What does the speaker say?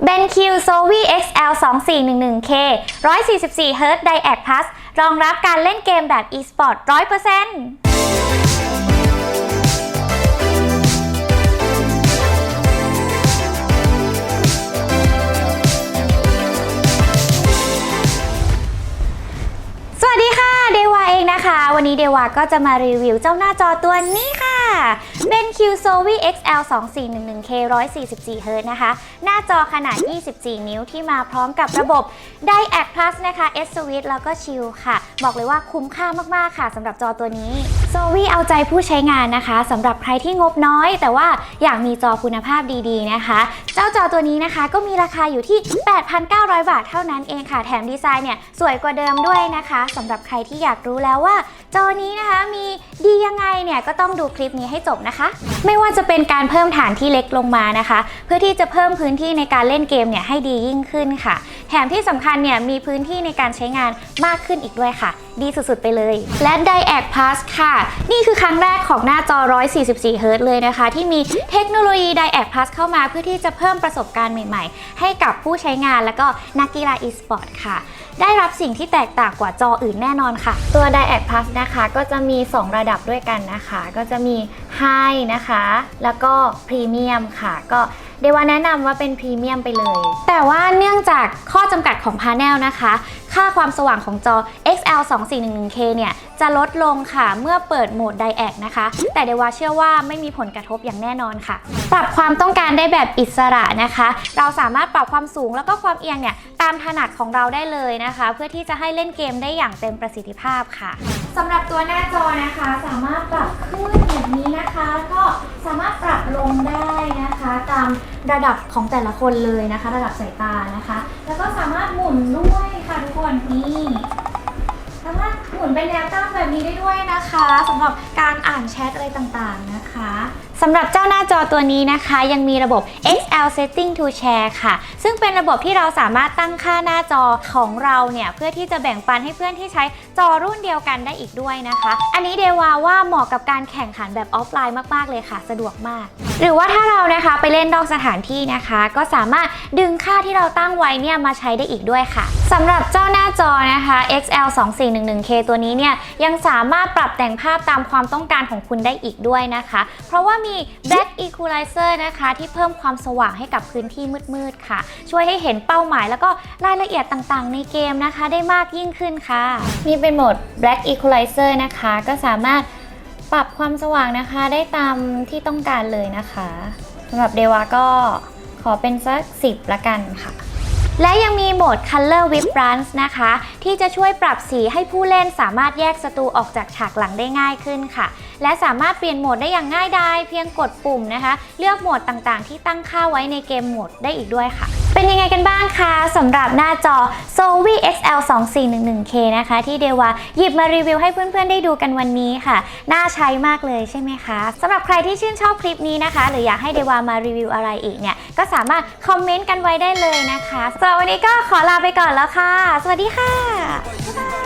BenQ Zowie XL 2411K 144 Hz Diac Plus รองรับการเล่นเกมแบบ eSport 100%สวัสดีค่ะเดวาเองนะคะวันนี้เดวาก็จะมารีวิวเจ้าหน้าจอตัวนี้ค่ะ BenQ Zowie XL 2411K 144 Hz นะคะ หน้าจอขนาด 24 นิ้วที่มาพร้อมกับระบบ Diac Plus นะคะ S Switch แล้วก็ Shield ค่ะ บอกเลยว่าคุ้มค่ามาก ๆ ค่ะสำหรับจอตัวนี้ Zowie เอาใจผู้ใช้งานนะคะสำหรับใครที่งบน้อย แต่ว่าอยากมีจอคุณภาพดีๆนะคะ เจ้าจอตัวนี้นะคะก็มีราคาอยู่ที่ 8,900 บาทเท่านั้นเองค่ะ แถมดีไซน์เนี่ยสวยกว่าเดิมด้วยนะคะสำหรับใครที่อยากรู้แล้วว่า จอนี้นะคะมี ยังไงเนี่ยก็ต้องดูคลิปนี้ให้จบนะคะ ไม่ว่าจะเป็นการเพิ่มฐานที่เล็กลงมานะคะ เพื่อที่จะเพิ่มพื้นที่ในการเล่นเกมเนี่ยให้ดียิ่งขึ้นค่ะแถมที่สำคัญเนี่ยมีพื้นที่ในการใช้งานมากขึ้นอีกด้วยค่ะ ดีสุดๆไปเลย และ Diac Plus ค่ะ นี่คือครั้งแรกของหน้าจอ 144 Hz เลยนะคะ ที่มีเทคโนโลยี Diac Plus เข้ามาเพื่อที่จะเพิ่มประสบการณ์ใหม่ๆ ให้กับผู้ใช้งานแล้วก็นักกีฬา e-sport ค่ะ ได้รับสิ่งที่แตกต่างกว่าจออื่นแน่นอนค่ะ ตัว Diac Plus นะคะ ก็จะมี 2 ระดับด้วยกันนะคะ ก็จะมีไฮนะคะ แล้วก็พรีเมียมค่ะ ก็เดว่าแนะนำว่าเป็นพรีเมียมไปเลย แต่ว่า จากข้อจำกัดของพา n นลนะคะ ค่าความสว่างของจอ XL 2411K เนี่ย จะลดลงค่ะเมื่อเปิดโหมด Diac นะคะ แต่เดว่าเชื่อว่าไม่มีผลกระทบอย่างแน่นอนค่ะ ปรับความต้องการได้แบบอิสระนะคะ เราสามารถปรับความสูงแล้วก็ความเอียงเนี่ย ตามถนัดของเราได้เลยนะคะ เพื่อที่จะให้เล่นเกมได้อย่างเต็มประสิทธิภาพค่ะสำหรับตัวหน้าจอนะคะ สามารถปรับขึ้นแบบนี้นะคะแล้วก็สามารถปรับลง ตามระดับของแต่ละคนเลยนะคะ ระดับสายตานะคะ แล้วก็สามารถหมุนด้วยค่ะทุกคนนี่สามารถหมุนเป็นแนวตั้งแบบนี้ได้ด้วยนะคะสำหรับการอ่านแชทอะไรต่างๆนะคะ สำหรับเจ้าหน้าจอตัวนี้นะคะ ยังมีระบบ XL Setting to Share ค่ะ ซึ่งเป็นระบบที่เราสามารถตั้งค่าหน้าจอของเราเนี่ย เพื่อที่จะแบ่งปันให้เพื่อนที่ใช้จอรุ่นเดียวกันได้อีกด้วยนะคะ อันนี้เดวาว่าเหมาะกับการแข่งขันแบบออฟไลน์มากๆเลยค่ะ สะดวกมาก หรือว่าถ้าเรานะคะไปเล่นนอกสถานที่นะคะ ก็สามารถดึงค่าที่เราตั้งไว้เนี่ยมาใช้ได้อีกด้วยค่ะสำหรับเจ้าหน้าจอนะคะ XL 2411K ตัวนี้เนี่ยยังสามารถปรับแต่งภาพตามความต้องการของคุณได้อีกด้วยนะคะ เพราะว่ามี Black Equalizer นะคะ ที่เพิ่มความสว่างให้กับพื้นที่มืดๆค่ะ ช่วยให้เห็นเป้าหมายแล้วก็รายละเอียดต่างๆ ในเกมนะคะ ได้มากยิ่งขึ้นค่ะมีเป็นโหมด Black Equalizer นะคะ ก็สามารถปรับความสว่างนะคะได้ตามที่ต้องการเลยนะคะสำหรับเดวาก็ขอเป็นสัก 10ละกันค่ะ และยังมีโหมด Color Vibrance นะคะ ที่จะช่วยปรับสีให้ผู้เล่นสามารถแยกศัตรูออกจากฉากหลังได้ง่ายขึ้นค่ะ และสามารถเปลี่ยนโหมดได้อย่างง่ายดายเพียงกดปุ่มนะคะ เลือกโหมดต่างๆ ที่ตั้งค่าไว้ในเกมโหมดได้อีกด้วยค่ะ เป็นยังไงกันบ้างคะสำหรับหน้าจอ s o v i XL 2411K นะคะ ที่เดวาหยิบมารีวิวให้เพื่อนๆ ได้ดูกันวันนี้ค่ะ น่าใช้มากเลยใช่ไหมคะสำหรับใครที่ชื่นชอบคลิปนี้นะคะ หรืออยากให้เดวามารีวิวอะไรอีกเนี่ย ก็สามารถคอมเมนต์กันไว้ได้เลยนะคะสำหรับวันนี้ก็ขอลาไปก่อนแล้วค่ะ สวัสดีค่ะบ๊ายบาย